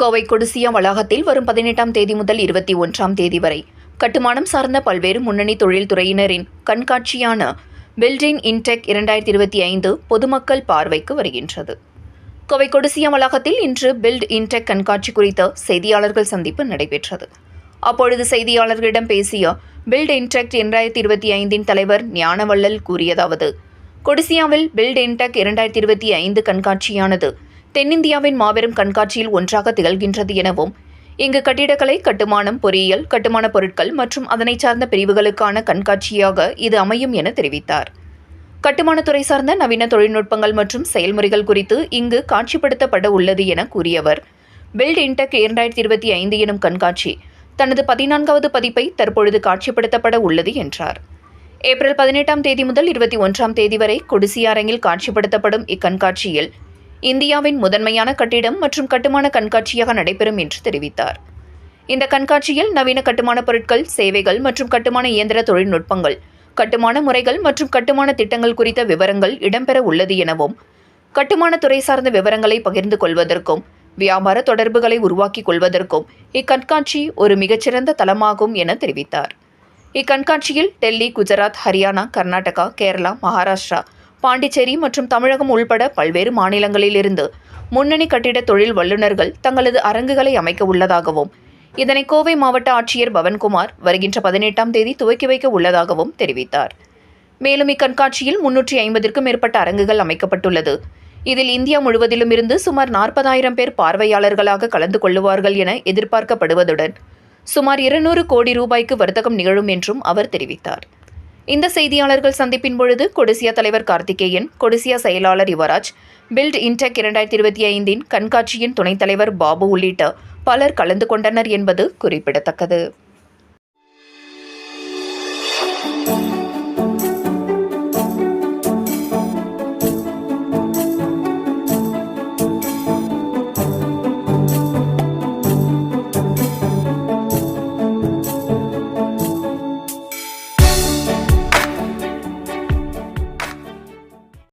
கோவை கொடிசியா வளாகத்தில் வரும் பதினெட்டாம் தேதி முதல் இருபத்தி ஒன்றாம் தேதி வரை கட்டுமானம் சார்ந்த பல்வேறு முன்னணி தொழில்துறையினரின் கண்காட்சியான பில்டிங் இன்டெக் இரண்டாயிரத்தி இருபத்தி ஐந்து பொதுமக்கள் பார்வைக்கு வருகின்றது. கோவை கொடிசியா வளாகத்தில் இன்று பில்ட் இன்டெக் கண்காட்சி குறித்த செய்தியாளர்கள் சந்திப்பு நடைபெற்றது. அப்பொழுது செய்தியாளர்களிடம் பேசிய பில்ட் இன்டெக் இரண்டாயிரத்தி இருபத்தி ஐந்தின் தலைவர் ஞானவள்ளல் கூறியதாவது கொடிசியாவில் பில்ட் இன்டெக் இரண்டாயிரத்தி இருபத்தி ஐந்து கண்காட்சியானது தென்னிந்தியாவின் மாபெரும் கண்காட்சியில் ஒன்றாக திகழ்கின்றது எனவும் இங்கு கட்டிடக்கலை கட்டுமானம் பொறியியல் கட்டுமானப் பொருட்கள் மற்றும் அதனை சார்ந்த பிரிவுகளுக்கான கண்காட்சியாக இது அமையும் என தெரிவித்தார். கட்டுமானத்துறை சார்ந்த நவீன தொழில்நுட்பங்கள் மற்றும் செயல்முறைகள் குறித்து இங்கு காட்சிப்படுத்தப்பட உள்ளது என கூறியவர். பில்ட் இன்டெக் இரண்டாயிரத்தி இருபத்தி ஐந்து எனும் கண்காட்சி தனது பதினான்காவது பதிப்பை தற்பொழுது காட்சிப்படுத்தப்பட உள்ளது என்றார். ஏப்ரல் பதினெட்டாம் தேதி முதல் இருபத்தி ஒன்றாம் தேதி வரை கொடிசியாரங்கில் காட்சிப்படுத்தப்படும் இக்கண்காட்சியில் இந்தியாவின் முதன்மையான கட்டிடம் மற்றும் கட்டுமான கண்காட்சியாக நடைபெறும் என்று தெரிவித்தார். இந்த கண்காட்சியில் நவீன கட்டுமான பொருட்கள் சேவைகள் மற்றும் கட்டுமான இயந்திர தொழில்நுட்பங்கள் கட்டுமான முறைகள் மற்றும் கட்டுமான திட்டங்கள் குறித்த விவரங்கள் இடம்பெற உள்ளது எனவும் கட்டுமான துறை சார்ந்த விவரங்களை பகிர்ந்து கொள்வதற்கும் வியாபார தொடர்புகளை உருவாக்கிக் கொள்வதற்கும் இக்கண்காட்சி ஒரு மிகச்சிறந்த தளமாகும் என தெரிவித்தார். இக்கண்காட்சியில் டெல்லி குஜராத் ஹரியானா கர்நாடகா கேரளா மகாராஷ்டிரா பாண்டிச்சேரி மற்றும் தமிழகம் உள்பட பல்வேறு மாநிலங்களிலிருந்து முன்னணி கட்டிட தொழில் வல்லுநர்கள் தங்களது அரங்குகளை அமைக்க உள்ளதாகவும் இதனை கோவை மாவட்ட ஆட்சியர் பவன்குமார் வருகின்ற பதினெட்டாம் தேதி துவக்கி வைக்க உள்ளதாகவும் தெரிவித்தார். மேலும் இக்கண்காட்சியில் முன்னூற்றி ஐம்பதிற்கும் மேற்பட்ட அரங்குகள் அமைக்கப்பட்டுள்ளது. இதில் இந்தியா முழுவதிலும் இருந்து சுமார் நாற்பதாயிரம் பேர் பார்வையாளர்களாக கலந்து கொள்ளுவார்கள் என எதிர்பார்க்கப்படுவதுடன் சுமார் இருநூறு கோடி ரூபாய்க்கு வர்த்தகம் நிகழும் என்றும் அவர் தெரிவித்தார். இந்த செய்தியாளர்கள் சந்திப்பின் பொழுது கொடிசியா தலைவர் கார்த்திகேயன் கொடிசியா செயலாளர் யுவராஜ் பில்ட் இன்டெக் இரண்டாயிரத்தி இருபத்தி ஐந்தின் கண்காட்சியின் துணைத் தலைவர் பாபு உள்ளிட்ட பலர் கலந்து கொண்டனர் என்பது குறிப்பிடத்தக்கது.